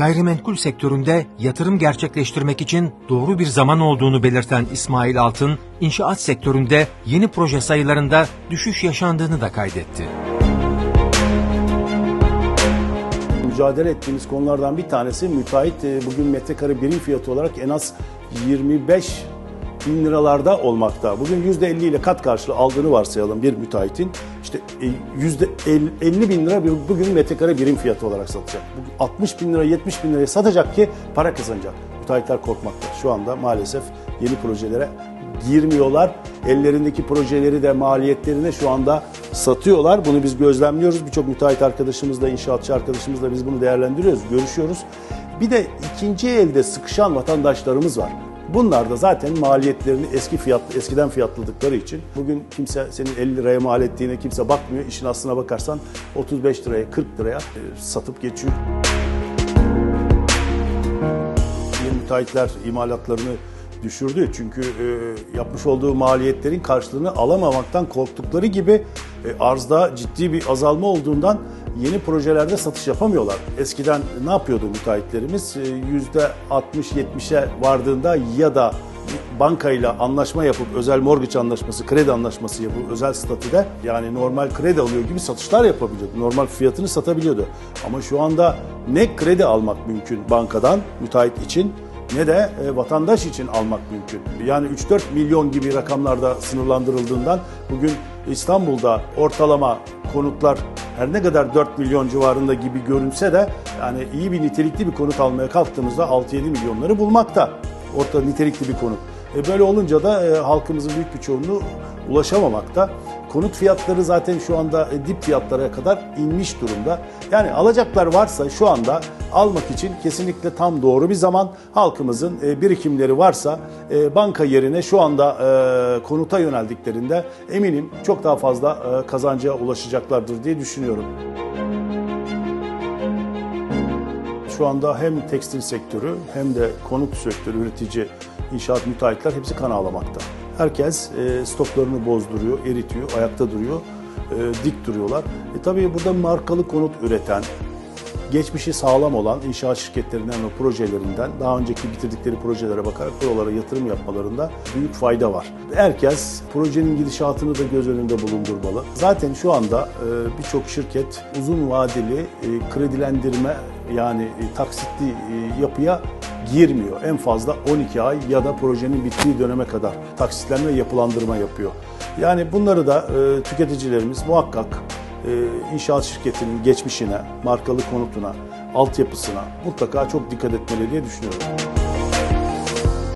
gayrimenkul sektöründe yatırım gerçekleştirmek için doğru bir zaman olduğunu belirten İsmail Altın, inşaat sektöründe yeni proje sayılarında düşüş yaşandığını da kaydetti. mücadele ettiğimiz konulardan bir tanesi müteahhit e, bugün metrekare birim fiyatı olarak en az 25 bin liralarda olmakta. Bugün %50 ile kat karşılığı aldığını varsayalım bir müteahhitin. İşte e, %50 bin lira bugün metrekare birim fiyatı olarak satacak. Bugün 60 bin lira 70 bin liraya satacak ki para kazanacak. Müteahhitler korkmakta. Şu anda maalesef yeni projelere girmiyorlar. Ellerindeki projeleri de maliyetlerine şu anda satıyorlar. Bunu biz gözlemliyoruz. Birçok müteahhit arkadaşımızla, inşaatçı arkadaşımızla biz bunu değerlendiriyoruz, görüşüyoruz. Bir de ikinci elde sıkışan vatandaşlarımız var. Bunlar da zaten maliyetlerini eski fiyat, eskiden fiyatladıkları için bugün kimse senin 50 liraya mal ettiğine kimse bakmıyor. İşin aslına bakarsan 35 liraya, 40 liraya e, satıp geçiyor. Yeni müteahhitler imalatlarını düşürdü. Çünkü e, yapmış olduğu maliyetlerin karşılığını alamamaktan korktukları gibi e, arzda ciddi bir azalma olduğundan yeni projelerde satış yapamıyorlar. Eskiden ne yapıyordu müteahhitlerimiz? E, %60-70'e vardığında ya da bankayla anlaşma yapıp özel mortgage anlaşması, kredi anlaşması yapıp özel statüde yani normal kredi alıyor gibi satışlar yapabiliyordu. Normal fiyatını satabiliyordu. Ama şu anda ne kredi almak mümkün bankadan müteahhit için ne de e, vatandaş için almak mümkün. Yani 3-4 milyon gibi rakamlarda sınırlandırıldığından bugün İstanbul'da ortalama konutlar her ne kadar 4 milyon civarında gibi görünse de yani iyi bir nitelikli bir konut almaya kalktığımızda 6-7 milyonları bulmakta. Orta nitelikli bir konut. E böyle olunca da e, halkımızın büyük bir çoğunluğu ulaşamamakta. Konut fiyatları zaten şu anda e, dip fiyatlara kadar inmiş durumda. Yani alacaklar varsa şu anda almak için kesinlikle tam doğru bir zaman. Halkımızın e, birikimleri varsa e, banka yerine şu anda konuta yöneldiklerinde eminim çok daha fazla kazanca ulaşacaklardır diye düşünüyorum. Şu anda hem tekstil sektörü hem de konut sektörü üretici inşaat müteahhitler hepsi kan ağlamakta. Herkes e, stoklarını bozduruyor, eritiyor, ayakta duruyor, e, dik duruyorlar. E, tabii burada markalı konut üreten, geçmişi sağlam olan inşaat şirketlerinden ve projelerinden daha önceki bitirdikleri projelere bakarak buralara yatırım yapmalarında büyük fayda var. Herkes projenin gidişatını da göz önünde bulundurmalı. Zaten şu anda e, birçok şirket uzun vadeli e, kredilendirme yani e, taksitli yapıya girmiyor. En fazla 12 ay ya da projenin bittiği döneme kadar taksitlenme yapılandırma yapıyor. Yani bunları da e, tüketicilerimiz muhakkak e, inşaat şirketinin geçmişine, markalı konutuna, altyapısına mutlaka çok dikkat etmeli diye düşünüyorum.